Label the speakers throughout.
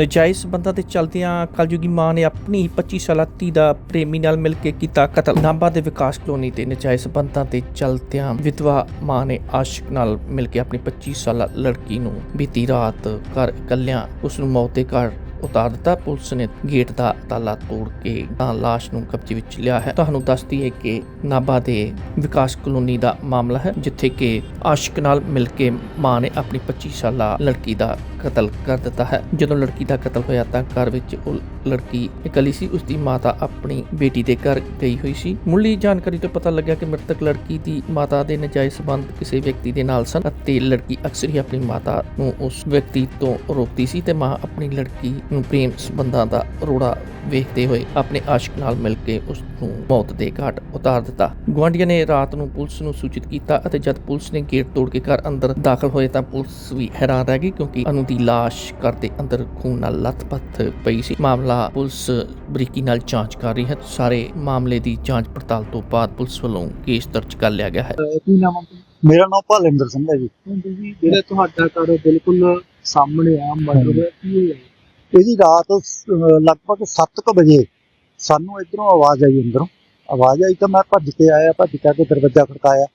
Speaker 1: ਨਜਾਇਜ਼ ਸਬੰਧਾਂ ਤੇ ਚਲਦਿਆਂ ਕਲਯੁਗੀ ਮਾਂ ਨੇ ਆਪਣੀ 25 ਸਾਲਾ ਧੀ ਦਾ ਪ੍ਰੇਮੀ ਨਾਲ ਮਿਲ ਕੇ ਕੀਤਾ ਕਤਲ। ਨਾਭਾ ਦੇ ਵਿਕਾਸ ਕਲੋਨੀ ਤੇ ਨਜਾਇਜ਼ ਸਬੰਧਾਂ ਤੇ ਚਲਦਿਆਂ ਵਿਧਵਾ ਮਾਂ ਨੇ ਆਸ਼ਿਕ ਨਾਲ ਮਿਲ ਕੇ ਆਪਣੀ 25 ਸਾਲਾ ਲੜਕੀ ਨੂੰ ਬੀਤੀ ਰਾਤ ਘਰ ਇਕੱਲਿਆਂ ਉਸ ਨੂੰ ਮੌਤ ਦੇ ਘਰ ਉਤਾਰ ਦਿੱਤਾ। ਪੁਲਿਸ ਨੇ ਗੇਟ ਦਾ ਤਾਲਾ ਤੋੜ ਕੇ ਤਾਂ ਲਾਸ਼ ਨੂੰ ਕਬਜ਼ੇ ਵਿੱਚ ਲਿਆ ਹੈ। ਤੁਹਾਨੂੰ ਦੱਸਦੀ ਹੈ ਕਿ ਨਾਭਾ ਦੇ ਵਿਕਾਸ ਕਲੋਨੀ ਦਾ ਮਾਮਲਾ ਹੈ, ਜਿੱਥੇ ਕਿ ਆਸ਼ਿਕ ਨਾਲ ਮਿਲ ਕੇ ਮਾਂ ਨੇ ਆਪਣੀ 25 ਸਾਲਾ ਲੜਕੀ ਦਾ ਕਤਲ ਕਰ ਦਿੱਤਾ ਹੈ। ਜਦੋਂ ਲੜਕੀ ਦਾ ਕਤਲ ਹੋਇਆ ਤਾਂ ਘਰ ਵਿੱਚ ਉਹ ਲੜਕੀ ਇਕੱਲੀ ਸੀ। ਉਸ ਦੀ ਮਾਤਾ ਆਪਣੀ ਬੇਟੀ ਦੇ ਘਰ ਗਈ ਹੋਈ ਸੀ। ਮੁੱਢਲੀ ਜਾਣਕਾਰੀ ਤੋਂ ਪਤਾ ਲੱਗਿਆ ਕਿ ਮ੍ਰਿਤਕ ਲੜਕੀ ਦੀ ਮਾਤਾ ਦੇ ਨਜਾਇਜ਼ ਸੰਬੰਧ ਕਿਸੇ ਵਿਅਕਤੀ ਦੇ ਨਾਲ ਸਨ ਅਤੇ ਲੜਕੀ ਅਕਸਰ ਹੀ ਆਪਣੀ ਮਾਤਾ ਨੂੰ ਉਸ ਵਿਅਕਤੀ ਤੋਂ ਰੋਕਦੀ ਸੀ ਤੇ ਮਾਂ ਆਪਣੀ ਲੜਕੀ ਪ੍ਰੇਮ ਸੰਬੰਧਾਂ ਦਾ ਰੋੜਾ ਵੇਖਦੇ ਹੋਏ ਆਪਣੇ ਆਸ਼ਿਕ ਨਾਲ ਮਿਲ ਕੇ ਉਸ ਨੂੰ ਮੌਤ ਦੇ ਘਾਟ ਉਤਾਰ ਦਿੱਤਾ। ਗੁਆਂਢੀਆਂ ਨੇ ਰਾਤ ਨੂੰ ਪੁਲਿਸ ਨੂੰ ਸੂਚਿਤ ਕੀਤਾ ਅਤੇ ਜਦ ਪੁਲਿਸ ਨੇ ਗੇਟ ਤੋੜ ਕੇ ਘਰ ਅੰਦਰ ਦਾਖਲ ਹੋਏ ਤਾਂ ਪੁਲਿਸ ਵੀ ਹੈਰਾਨ ਰਹਿ ਗਈ ਕਿਉਂਕਿ ਅਨੂ ਦੀ ਲਾਸ਼ ਘਰ ਦੇ ਅੰਦਰ ਖੂਨ ਨਾਲ ਲੱਥਪੱਥ ਪਈ ਸੀ। ਮਾਮਲਾ ਪੁਲਿਸ ਬਰੀਕੀ ਨਾਲ ਜਾਂਚ ਕਰ ਰਹੀ ਹੈ। ਸਾਰੇ ਮਾਮਲੇ ਦੀ ਜਾਂਚ ਪੜਤਾਲ ਤੋਂ ਬਾਅਦ ਪੁਲਿਸ ਵੱਲੋਂ ਕੇਸ ਦਰਜ ਕਰ ਲਿਆ ਗਿਆ ਹੈ।
Speaker 2: ਕੀ ਨਾਮ ਹੈ
Speaker 3: ਮੇਰਾ ਨਾਮ ਭਾਲਿੰਦਰ ਸਿੰਘ ਹੈ ਜੀ।
Speaker 2: ਜਿਹੜਾ ਤੁਹਾਡਾ ਘਰ ਬਿਲਕੁਲ ਸਾਹਮਣੇ ਆ ਮਰਡਰ ਕੀ ਹੋਇਆ?
Speaker 3: ਇਹਦੀ ਰਾਤ ਅਹ, ਲਗਭਗ 7:00 ਵਜੇ ਸਾਨੂੰ ਇਧਰੋਂ ਆਵਾਜ਼ ਆਈ ਅੰਦਰੋਂ। ਆਵਾਜ਼ ਆਈ ਤਾਂ ਮੈਂ ਭੱਜ ਕੇ ਆਇਆ ਭੱਜ ਕੇ ਆ ਕੇ ਦਰਵਾਜ਼ਾ ਖੜਕਾਇਆ।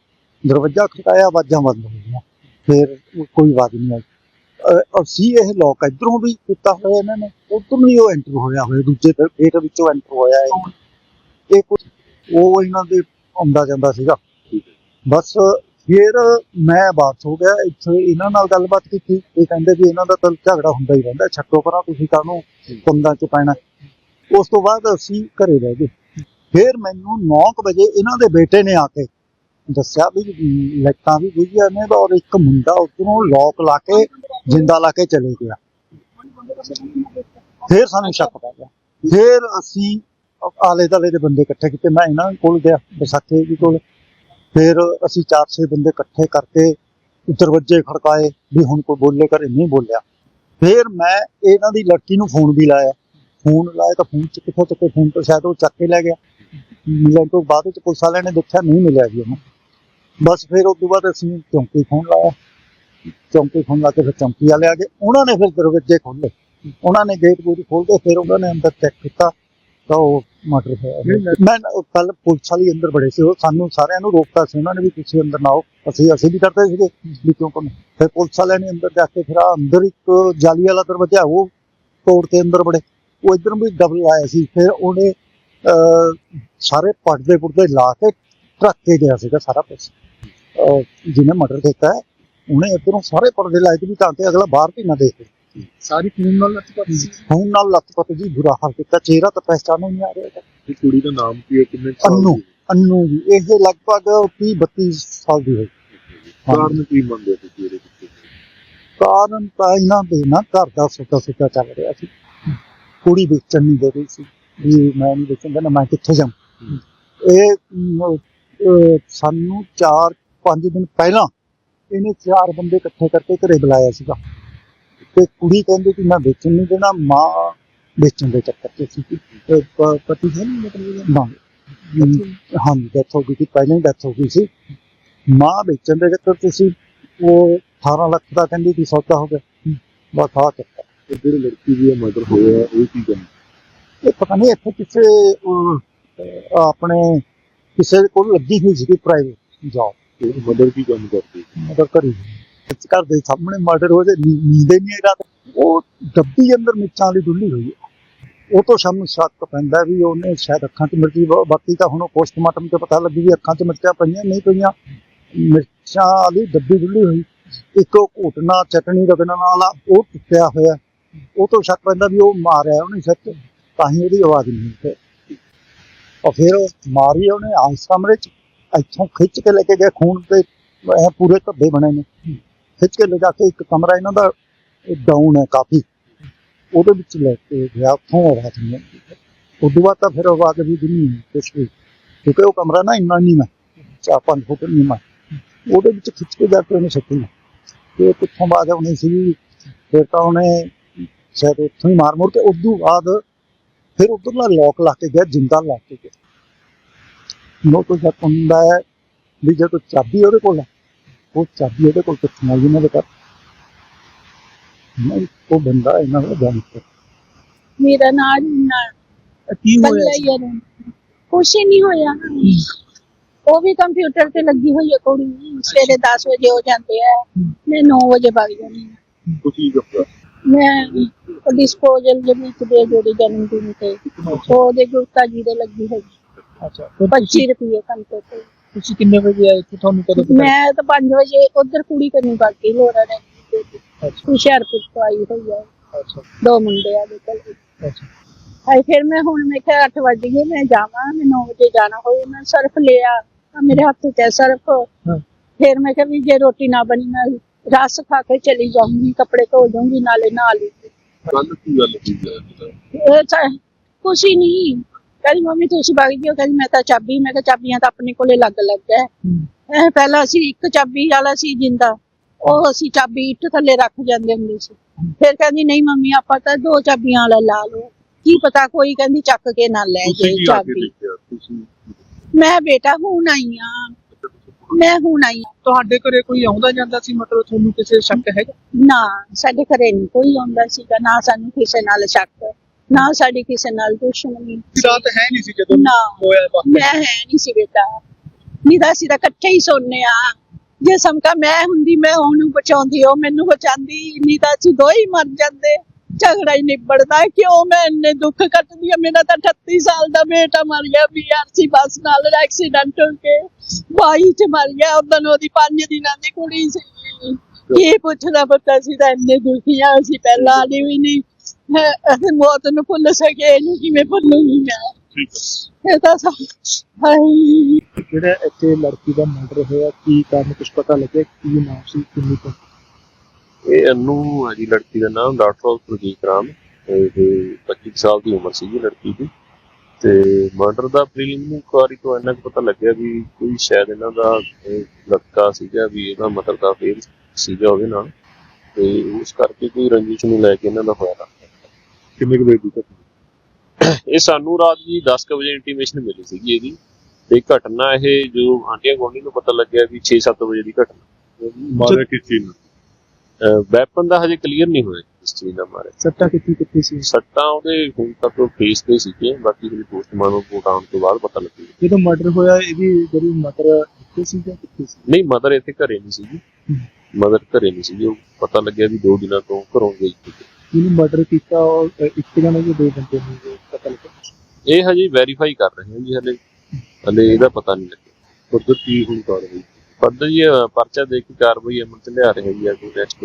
Speaker 3: ਦਰਵਾਜ਼ਾ ਖੜਕਾਇਆ ਆਵਾਜ਼ਾਂ ਬੰਦ ਹੋ ਗਈਆਂ। ਫਿਰ ਕੋਈ ਆਵਾਜ਼ ਨਹੀਂ ਆਈ। ਅਹ, ਅਸੀਂ ਇਹ ਲੋਕ ਇਧਰੋਂ ਵੀ ਕੀਤਾ ਹੋਇਆ ਇਹਨਾਂ ਨੇ ਉਧਰੋਂ ਵੀ ਉਹ ਐਂਟਰ ਹੋਇਆ ਹੋਇਆ ਦੂਜੇ ਗੇਟ ਵਿੱਚੋਂ ਐਂਟਰ ਹੋਇਆ ਹੈ। ਇਹ ਕੁਝ ਉਹ ਇਹਨਾਂ ਦੇ ਆਉਂਦਾ ਜਾਂਦਾ ਸੀਗਾ। ਬਸ ਫਿਰ ਮੈਂ ਵਾਪਸ ਹੋ ਗਿਆ, ਇੱਥੇ ਇਹਨਾਂ ਨਾਲ ਗੱਲਬਾਤ ਕੀਤੀ। ਇਹ ਕਹਿੰਦੇ ਵੀ ਇਹਨਾਂ ਦਾ ਤਾਂ ਝਗੜਾ ਹੁੰਦਾ ਹੀ ਰਹਿੰਦਾ, ਛੱਡੋ ਪਰਾਂ ਤੁਸੀਂ ਕਾਹਨੂੰ ਕੁੰਦਾਂ ਚ ਪੈਣਾ। ਉਸ ਤੋਂ ਬਾਅਦ ਅਸੀਂ ਘਰੇ ਰਹਿ ਗਏ। ਫਿਰ ਮੈਨੂੰ 9 ਵਜੇ ਇਹਨਾਂ ਦੇ ਬੇਟੇ ਨੇ ਆ ਕੇ ਦੱਸਿਆ ਵੀ ਲਾਈਟਾਂ ਵੀ ਬੁਝੀਆਂ ਨੇ ਔਰ ਇੱਕ ਮੁੰਡਾ ਉਧਰੋਂ ਲੋਕ ਲਾ ਕੇ ਜਿੰਦਾ ਲਾ ਕੇ ਚਲੇ ਗਿਆ। ਫਿਰ ਸਾਨੂੰ ਸ਼ੱਕ ਪੈ ਗਿਆ। ਫਿਰ ਅਸੀਂ ਆਲੇ ਦਾਲੇ ਦੇ ਬੰਦੇ ਇਕੱਠੇ ਕੀਤੇ। ਮੈਂ ਇਹਨਾਂ ਕੋਲ ਗਿਆ, ਵਿਸਾਖੇ ਜੀ ਕੋਲ। ਫਿਰ ਅਸੀਂ ਚਾਰ ਛੇ ਬੰਦੇ ਇਕੱਠੇ ਕਰਕੇ ਦਰਵਾਜ਼ੇ ਖੜਕਾਏ ਵੀ ਹੁਣ ਕੋਈ ਬੋਲੇ ਘਰੇ ਨਹੀਂ ਬੋਲਿਆ। ਫਿਰ ਮੈਂ ਇਹਨਾਂ ਦੀ ਲੜਕੀ ਨੂੰ ਫੋਨ ਵੀ ਲਾਇਆ। ਫੋਨ ਲਾਇਆ ਤਾਂ ਫੋਨ ਚ ਕਿੱਥੋਂ ਤੱਕ ਫੋਨ ਤੋਂ ਸ਼ਾਇਦ ਉਹ ਚੱਕ ਕੇ ਲੈ ਗਿਆ। ਮਿਲਣ ਤੋਂ ਬਾਅਦ ਵਿੱਚ ਪੁਲਿਸ ਵਾਲਿਆਂ ਨੇ ਦੇਖਿਆ ਨਹੀਂ ਮਿਲਿਆ ਜੀ ਉਹਨੂੰ। ਬਸ ਫਿਰ ਉਸ ਤੋਂ ਬਾਅਦ ਅਸੀਂ ਚੌਂਕੀ ਫੋਨ ਲਾਇਆ। ਚੌਂਕੀ ਫੋਨ ਲਾ ਕੇ ਫਿਰ ਚੌਂਕੀ ਵਾਲੇ ਆ ਗਏ। ਉਹਨਾਂ ਨੇ ਫਿਰ ਦਰਵਾਜ਼ੇ ਖੋਲ੍ਹੇ। ਉਹਨਾਂ ਨੇ ਗੇਟ ਗੂਟ ਖੋਲ ਕੇ ਫਿਰ ਉਹਨਾਂ ਨੇ ਅੰਦਰ ਚੈੱਕ ਕੀਤਾ। ਤਾਂ ਉਹ ਮਰਡਰ ਹੋਇਆ ਮੈਂ ਕੱਲ ਪੁਲਿਸ ਵਾਲੀ ਅੰਦਰ ਬੜੇ ਸੀ ਉਹ ਸਾਨੂੰ ਸਾਰਿਆਂ ਨੂੰ ਰੋਕਤਾ ਸੀ ਉਹਨਾਂ ਨੇ ਵੀ ਤੁਸੀਂ ਅੰਦਰ ਨਾ ਆਓ। ਅਸੀਂ ਅਸੀਂ ਵੀ ਕਰਦੇ ਸੀਗੇ ਵੀ ਕਿਉਂ ਕਰਨਾ ਫਿਰ ਪੁਲਿਸ ਵਾਲਿਆਂ ਨੇ ਅੰਦਰ ਜਾ ਕੇ ਫਿਰ ਅੰਦਰ ਇੱਕ ਜਾਲੀ ਵਾਲਾ ਦਰਵਾਜ਼ਾ ਉਹ ਤੋੜ ਕੇ ਅੰਦਰ ਬੜੇ। ਉਹ ਇਧਰ ਵੀ ਡਬਲ ਆਇਆ ਸੀ। ਫਿਰ ਉਹਨੇ ਸਾਰੇ ਪਰਦੇ ਪੁਰਦੇ ਲਾ ਕੇ ਟਰੱਕ ਕੇ ਗਿਆ ਸੀਗਾ ਸਾਰਾ ਕੁਝ ਜਿਹਨੇ ਮਰਡਰ ਕੀਤਾ ਉਹਨੇ ਇਧਰੋਂ ਸਾਰੇ ਪਰਦੇ ਲਾਏ ਤੇ ਵੀ ਤਾਂ ਕਿ ਅਗਲਾ ਬਾਹਰ ਵੀ ਨਾ ਦੇਖੇ।
Speaker 2: ਸਾਰੀ ਖੂਨ ਨਾਲ ਲੱਤ ਸੀ।
Speaker 3: ਹੁਣ ਨਾਲ ਲੱਤ ਜੀ ਬੁਰਾ ਹਾਲ ਕੀਤਾ। ਚਿਹਰਾ ਤਾਂ ਪਹਿਚਾਨੋ ਨਹੀਂ ਆ ਰਿਹਾ।
Speaker 4: ਇਹ ਕੁੜੀ ਦਾ ਨਾਮ ਕੀ ਹੈ? ਕਿੰਨੇ
Speaker 3: ਅੰਨੂ ਅੰਨੂ ਜੀ। ਇਹ ਲਗਭਗ 30 32 ਸਾਲ ਦੀ ਹੋਈ।
Speaker 4: ਹੈ? ਕਾਰਨ ਕੀ ਮੰਨਦੇ ਤੁਸੀਂ ਇਹਦੇ ਪਿੱਛੇ?
Speaker 3: ਕਾਰਨ ਤਾਂ ਇਹਨਾਂ ਦੇ ਨਾ ਘਰ ਦਾ ਸੁੱਤਾ ਸੁੱਤਾ ਚੱਲ ਰਿਹਾ ਸੀ। ਕੁੜੀ ਵੇਚਣ ਨਹੀਂ ਦੇ ਰਹੀ ਸੀ। ਵੀ ਮੈਂ ਨਹੀਂ ਵੇਚਣ ਦੇਣਾ ਮੈਂ ਕਿੱਥੇ ਜਾਵਾਂ? ਇਹ ਮ, ਅਹ, ਸਾਨੂੰ 4-5 ਦਿਨ ਪਹਿਲਾਂ ਇਹਨੇ ਚਾਰ ਬੰਦੇ ਇਕੱਠੇ ਕਰਕੇ ਘਰੇ ਬੁਲਾਇਆ ਸੀਗਾ। ਤੇ ਕੁੜੀ ਕਹਿੰਦੀ ਕਿ ਮੈਂ ਵੇਚਣ ਨਹੀਂ ਦੇਣਾ ਮਾਂ ਵੇਚਣ ਦੇ ਚੱਕਰ 'ਚ ਸੀ। ਤੇ ਪ- ਪਤੀ ਹੈ ਨਹੀਂ ਮਤਲਬ ਨਾ। ਹਾਂ ਡੈਥ ਹੋ ਗਈ ਸੀ ਪਹਿਲਾਂ ਹੀ ਡੈਥ ਹੋ ਗਈ ਸੀ। ਮਾਂ ਵੇਚਣ ਦੇ ਚੱਕਰ 'ਚ ਸੀ ਉਹ 18 ਲੱਖ ਦਾ ਕਹਿੰਦੀ ਸੀ ਸੌਦਾ ਹੋ ਗਿਆ। ਬਸ ਆ ਚੱਕਰ।
Speaker 4: ਤੇ ਜਿਹੜੀ ਲੜਕੀ ਦੀ ਮਰਡਰ ਹੋਇਆ ਉਹ ਕੀ ਗੱਲ
Speaker 3: ਇਹ ਪਤਾ ਨਹੀਂ ਇੱਥੇ ਕਿਸੇ ਅਹ, ਆਪਣੇ ਕਿਸੇ ਦੇ ਕੋਲ ਲੱਗੀ ਹੋਈ ਸੀ ਪ੍ਰਾਈਵੇਟ ਜੌਬ
Speaker 4: ਮਰਡਰ ਕੀ ਕੰਮ ਕਰਦੀ?
Speaker 3: ਮਦਰ ਕਰੀ ਇਸ ਘਰ ਦੇ ਸਾਹਮਣੇ ਮਰਡਰ ਹੋ ਜੇ ਨੀਂਦੇ ਨਹੀਂ ਰਾਤ ਉਹ ਡੱਬੀ ਅੰਦਰ ਮਿਰਚਾਂ ਵਾਲੀ ਡੁੱਲੀ ਹੋਈ ਹੈ। ਉਹ ਤੋਂ ਸਾਨੂੰ ਸ਼ੱਕ ਪੈਂਦਾ ਵੀ ਉਹਨੇ ਸ਼ਾਇਦ ਅੱਖਾਂ 'ਚ ਮਿਰਚੀ ਬਾਕੀ ਤਾਂ ਹੁਣ ਪੋਸਟਮਾਰਟਮ ਤੇ ਪਤਾ ਲੱਗੀ ਵੀ ਅੱਖਾਂ 'ਚ ਮਿਰਚਾਂ ਪਈਆਂ, ਨਹੀਂ ਪਈਆਂ। ਮਿਰਚਾਂ ਵਾਲੀ ਡੱਬੀ ਡੁੱਲੀ ਹੋਈ। ਇੱਕ ਉਹ ਘੁਟਨਾ ਚਟਣੀ, ਰਗੜਨ ਵਾਲਾ ਉਹ ਟੁੱਟਿਆ ਹੋਇਆ। ਉਹ ਤੋਂ ਸ਼ੱਕ ਪੈਂਦਾ ਵੀ ਉਹ ਮਾਰਿਆ ਉਹਨੇ ਸੱਚ ਤਾਂ ਹੀ ਉਹਦੀ ਆਵਾਜ਼ ਨਹੀਂ ਤੇ ਔਰ ਫਿਰ ਉਹ ਮਾਰੀ ਉਹਨੇ ਆਸ ਕਮਰੇ ਇੱਥੋਂ ਖਿੱਚ ਕੇ ਲੈ ਕੇ ਗਏ, ਖੂਨ ਤੇ, ਇਹ ਪੂਰੇ ਧੱਬੇ ਬਣੇ ਨੇ। ਖਿੱਚ ਕੇ ਲਿਜਾ ਕੇ ਇੱਕ ਕਮਰਾ ਇਹਨਾਂ ਦਾ ਡਾਊਨ ਹੈ ਕਾਫੀ। ਉਹਦੇ ਵਿੱਚ ਲੈ ਕੇ ਗਿਆ, ਉੱਥੋਂ ਆਵਾਜ਼ ਨਹੀਂ ਉਦੋਂ ਬਾਅਦ ਤਾਂ ਫਿਰ ਆਵਾਜ਼ ਵੀ ਨਹੀਂ ਕੁਛ ਵੀ, ਕਿਉਂਕਿ ਉਹ ਕਮਰਾ ਨਾ ਇੰਨਾ ਨਹੀਂ ਮੈਂ ਚਾਰ ਪੰਜ ਫੁੱਟ ਨਹੀਂ ਮੈਂ ਉਹਦੇ ਵਿੱਚ ਖਿੱਚ ਕੇ ਜਾ ਕੇ ਉਹਨੇ ਸੱਟੀ। ਤੇ ਕਿੱਥੋਂ ਆਵਾਜ਼ ਆਉਣੀ ਸੀ ਫਿਰ ਤਾਂ ਉਹਨੇ ਸ਼ਾਇਦ ਉੱਥੋਂ ਹੀ ਮਾਰ ਮੁਰ ਕੇ ਉਦੋਂ ਬਾਅਦ ਫਿਰ ਉਧਰਲਾ ਲੋਕ ਲਾ ਕੇ ਗਿਆ, ਜਿੰਦਾ ਲਾ ਕੇ ਗਿਆ। ਨੋ ਜਦ ਹੁੰਦਾ ਹੈ ਵੀ ਜਦੋਂ ਚਾਬੀ ਉਹਦੇ ਕੋਲ ਹੈ ਉਹ ਚਾਬੀ ਉਹਦੇ ਕੋਲ ਕਿੱਥੋਂ ਆਈ ਇਹਨਾਂ ਦੇ ਘਰ? ਨਹੀਂ ਉਹ ਬੰਦਾ ਇਹਨਾਂ ਦਾ ਜਾਣਦਾ
Speaker 5: ਮੇਰਾ ਨਾਂ। ਨਾ
Speaker 2: ਕੀ ਹੋਇਆ
Speaker 5: ਕੁਛ ਹੀ ਨਹੀਂ ਹੋਇਆ। ਉਹ ਵੀ ਕੰਪਿਊਟਰ ਤੇ ਲੱਗੀ ਹੋਈ ਹੈ ਕੁੜੀ। ਸਵੇਰੇ 10 ਵਜੇ ਹੋ ਜਾਂਦੇ ਆ। ਮੈਂ 9 ਵਜੇ ਵਗ ਜਾਂਦੀ ਹਾਂ।
Speaker 4: ਤੁਸੀਂ ਦੱਸੋ
Speaker 5: ਮੈਂ ਡਿਸਪੋਜ਼ਲ ਦੇ ਵਿੱਚ ਦੇ ਜਿਹੜੇ ਜਨਮ ਦਿਨ ਤੇ। ਉਹਦੇ ਗੁਰਤਾ ਜੀ ਦੇ ਲੱਗੀ ਹੋਈ।
Speaker 2: ਅੱਛਾ ਤੇ
Speaker 5: 25 ਰੁਪਏ ਤੇ
Speaker 2: ਤੁਸੀਂ ਕਿੰਨੇ ਵਜੇ ਆਏ ਤੇ ਤੁਹਾਨੂੰ ਕਦੋਂ ਪਤਾ
Speaker 5: ਮੈਂ ਤਾਂ 5 ਵਜੇ ਉਧਰ ਕੁੜੀ ਕਰਨੀ ਬਾਕੀ ਲੋੜਾ ਨੇ
Speaker 2: ਅੱਛਾ।
Speaker 5: ਹੁਸ਼ਿਆਰਪੁਰ ਤੋਂ ਆਈ ਹੋਈ ਹੈ
Speaker 2: ਅੱਛਾ।
Speaker 5: ਦੋ ਮੁੰਡੇ ਆ ਦੇ ਕੋਲ
Speaker 2: ਅੱਛਾ।
Speaker 5: ਹਾਏ ਫਿਰ ਮੈਂ ਹੁਣ ਮੈਂ ਕਿਹਾ 8 ਵਜ ਗਏ ਮੈਂ ਜਾਵਾਂ ਮੈਂ 9 ਵਜੇ ਜਾਣਾ ਹੋਏ ਮੈਂ ਸਰਫ ਲਿਆ ਆਹ ਮੇਰੇ ਹੱਥ 'ਚ ਹੈ ਸਰਫ।
Speaker 2: ਹਾਂ।
Speaker 5: ਫਿਰ ਮੈਂ ਕਿਹਾ ਵੀ ਜੇ ਰੋਟੀ ਨਾ ਬਣੀ ਮੈਂ ਰਸ ਖਾ ਕੇ ਚਲੀ ਜਾਊਂਗੀ ਕੱਪੜੇ ਧੋ ਜਾਊਂਗੀ ਨਾਲੇ ਨਹਾ ਲੂੰਗੀ
Speaker 4: ਕੱਲ ਕੀ ਗੱਲ ਹੋਈ ਹੈ?
Speaker 5: ਇਹ ਤਾਂ ਕੁਛ ਹੀ ਨਹੀਂ। ਕਹਿੰਦੀ ਮੰਮੀ ਤੁਸੀਂ ਵਗ ਜਿਓ ਕਹਿੰਦੀ ਮੈਂ ਤਾਂ ਚਾਬੀ ਮੈਂ ਕਿਹਾ ਚਾਬੀਆਂ ਤਾਂ ਆਪਣੇ ਕੋਲੇ ਲੱਗ ਲੱਗ ਹੈ। ਇਹ ਪਹਿਲਾਂ ਅਸੀਂ ਇੱਕ ਚਾਬੀ ਵਾਲਾ ਸੀ ਜਿੰਦਾ ਉਹ ਅਸੀਂ ਚਾਬੀ ਇੱਟ ਥੱਲੇ ਰੱਖ ਜਾਂਦੇ ਹੁੰਦੇ ਸੀ। ਫਿਰ ਕਹਿੰਦੀ ਨਹੀਂ ਮੰਮੀ ਆਪਾਂ ਤਾਂ ਦੋ ਚਾਬੀਆਂ ਵਾਲਾ ਲਾ ਲਓ। ਕੀ ਪਤਾ ਕੋਈ ਕਹਿੰਦੀ ਚੱਕ ਕੇ ਨਾ ਲੈ ਜੇ ਚਾਬੀ। ਮੈਂ ਬੇਟਾ ਹੁਣ ਆਈ ਆ। ਮੈਂ ਹੁਣ ਆਈ ਆਂ।
Speaker 2: ਤੁਹਾਡੇ ਘਰੇ ਕੋਈ ਆਉਂਦਾ ਜਾਂਦਾ ਸੀ? ਮਤਲਬ ਤੁਹਾਨੂੰ ਕਿਸੇ ਸ਼ੱਕ ਹੈਗਾ?
Speaker 5: ਨਾ ਸਾਡੇ ਘਰੇ ਨਹੀਂ ਕੋਈ ਆਉਂਦਾ ਸੀਗਾ ਨਾ ਸਾਨੂੰ ਕਿਸੇ ਨਾਲ ਸ਼ੱਕ। ਨਾ ਸਾਡੀ ਕਿਸੇ ਨਾਲ ਦੁਸ਼ਮਣੀ
Speaker 2: ਰਾਤ ਹੈ ਨਹੀਂ ਸੀ ਜਦੋਂ
Speaker 5: ਨਾ
Speaker 2: ਹੋਇਆ ਵਾਕਿਆ।
Speaker 5: ਮੈਂ ਹੈ ਨਹੀਂ ਸੀ ਬੇਟਾ। ਨਿਦਾ ਸੀ ਤਾਂ ਇਕੱਠੇ ਹੀ ਸੋਨੇ ਆ। ਜੇ ਸਮਕਾ ਮੈਂ ਹੁੰਦੀ ਮੈਂ ਉਹਨੂੰ ਬਚਾਉਂਦੀ ਉਹ ਮੈਨੂੰ ਬਚਾਉਂਦੀ। ਨਿਦਾ ਸੀ ਦੋ ਹੀ ਮਰ ਜਾਂਦੇ। ਝਗੜਾ ਹੀ ਨਿਬੜਦਾ ਕਿਉਂ ਮੈਂ ਇੰਨੇ ਦੁੱਖ ਕੱਟਦੀ ਆ ਮੇਰਾ ਤਾਂ 38 ਸਾਲ ਦਾ ਬੇਟਾ ਮਰ ਗਿਆ ਬੀਆਰਸੀ ਬੱਸ ਨਾਲ ਐਕਸੀਡੈਂਟ ਹੋ ਕੇ। ਬਾਈ ਚ ਮਰ ਗਿਆ ਉਦੋਂ ਉਹਦੀ ਪੰਜ ਦਿਨਾਂ ਦੀ ਕੁੜੀ ਸੀ ਕੀ ਪੁੱਛਦਾ ਪਤਾ? ਸੀ ਤਾਂ ਇੰਨੇ ਦੁਖੀ ਆ ਅਸੀਂ ਪਹਿਲਾਂ ਆਲੀ ਵੀ ਨਹੀਂ ਮੈਂ ਅਸੀਂ ਮੌਤ ਨੂੰ ਭੁੱਲ ਸਕੇ ਇਹਨੂੰ ਕਿਵੇਂ ਭੁੱਲੂਗੀ ਮੈਂ?
Speaker 4: ਠੀਕ ਹੈ।
Speaker 5: ਇਹ ਤਾਂ ਸਭ ਹਾਏ।
Speaker 2: ਜਿਹੜਾ ਇੱਥੇ ਲੜਕੀ ਦਾ ਮਰਡਰ ਹੋਇਆ ਕੀ ਕਾਰਨ ਕੁਝ ਪਤਾ ਲੱਗਿਆ? ਕੀ ਨਾਮ ਸੀ ਕਿੰਨੀ ਕੁ?
Speaker 6: ਇਹ ਅਨੂ ਹੈ ਜੀ ਲੜਕੀ ਦਾ ਨਾਮ ਡਾਕਟਰ ਪ੍ਰਦੀਪ ਰਾਮ ਇਹ 25 ਸਾਲ ਦੀ ਉਮਰ ਸੀ ਜੀ ਲੜਕੀ ਦੀ। ਤੇ ਮਰਡਰ ਦਾ ਪ੍ਰੀਲਿਮਿਨਰੀ ਇਨਕੁਆਰੀ ਤੋਂ ਇੰਨਾ ਕੁ ਪਤਾ ਲੱਗਿਆ ਵੀ ਕੋਈ ਸ਼ਾਇਦ ਇਹਨਾਂ ਦਾ ਇਹ ਲੜਕਾ ਸੀਗਾ ਵੀ ਇਹਦਾ ਮਤਲਬ ਦਾ ਫੇਰ ਸੀਗਾ ਉਹਦੇ ਨਾਲ। ਤੇ ਉਸ ਕਰਕੇ ਕੋਈ ਰੰਜਿਸ਼ ਨੂੰ ਲੈ ਕੇ ਇਹਨਾਂ ਦਾ ਹੋਇਆ। ਲੱਗਦਾ
Speaker 4: ਕਿੰਨੇ ਕੁ ਵਜੇ ਦੀ ਘਟਨਾ?
Speaker 6: ਇਹ ਸਾਨੂੰ ਰਾਤ ਜੀ 10 ਕੁ ਵਜੇ ਇੰਟੀਮੇਸ਼ਨ ਮਿਲੀ ਸੀਗੀ ਇਹਦੀ ਤੇ ਘਟਨਾ ਇਹ ਜੋ ਆਂਟੀਆਂ ਗੋਂਡੀ ਨੂੰ ਪਤਾ ਲੱਗਿਆ ਵੀ 6-7 ਵਜੇ ਦੀ ਘਟਨਾ।
Speaker 4: ਮਾਰਿਆ ਕਿਸ ਚੀਜ਼ ਨਾਲ?
Speaker 6: ਵੈਪਨ ਦਾ ਹਜੇ ਕਲੀਅਰ ਨਹੀਂ ਹੋਇਆ ਇਸ ਚੀਜ਼ ਦਾ ਮਾਰੇ
Speaker 2: ਸੱਟਾ ਕਿੱਥੇ ਕਿੱਥੇ ਸੀ?
Speaker 6: ਸੱਟਾਂ ਉਹਦੇ ਹੁਣ ਤੱਕ ਫੇਸ ਤੇ ਸੀਗੇ ਬਾਕੀ ਜਿਹੜੀ ਪੋਸਟਮਾਰਟਮ ਰਿਪੋਰਟ ਆਉਣ ਤੋਂ ਬਾਅਦ ਪਤਾ ਲੱਗੇਗਾ।
Speaker 2: ਜਦੋਂ ਮਰਡਰ ਹੋਇਆ ਇਹਦੀ ਜਿਹੜੀ ਮਦਰ ਕਿੱਥੇ ਸੀ ਜਾਂ ਕਿੱਥੇ ਸੀ?
Speaker 6: ਨਹੀਂ ਮਦਰ ਇੱਥੇ ਘਰੇ ਨਹੀਂ ਸੀਗੀ। ਮਦਰ ਘਰੇ ਨਹੀਂ ਸੀਗੀ ਉਹ ਪਤਾ ਲੱਗਿਆ ਵੀ ਦੋ ਦਿਨਾਂ ਤੋਂ ਘਰੋਂ ਗਈ ਸੀ।
Speaker 2: ਜਿਹਨੇ ਮਰਡਰ ਕੀਤਾ ਉਹ ਇੱਕ ਜਣਾ ਜਾਂ ਦੋ ਬੰਦੇ ਨੇ ਇਹ ਪਤਾ ਲੱਗਾ?
Speaker 6: ਇਹ ਹਜੇ ਵੈਰੀਫਾਈ ਕਰ ਰਹੇ ਹਾਂ ਜੀ ਹਲੇ। ਹਲੇ ਇਹਦਾ ਪਤਾ ਨਹੀਂ ਲੱਗਿਆ।
Speaker 4: ਉਧਰ ਕੀ ਹੁਣ ਕਰ ਰਹੀ
Speaker 6: ਫਰਦਰ ਜੀ ਪਰਚਾ ਦੇ ਕੇ ਕਾਰਵਾਈ ਅਮਲ ਚ ਲਿਆ ਰਹੇ ਜੀ ਅੱਗੇ ਨੈਕਸਟ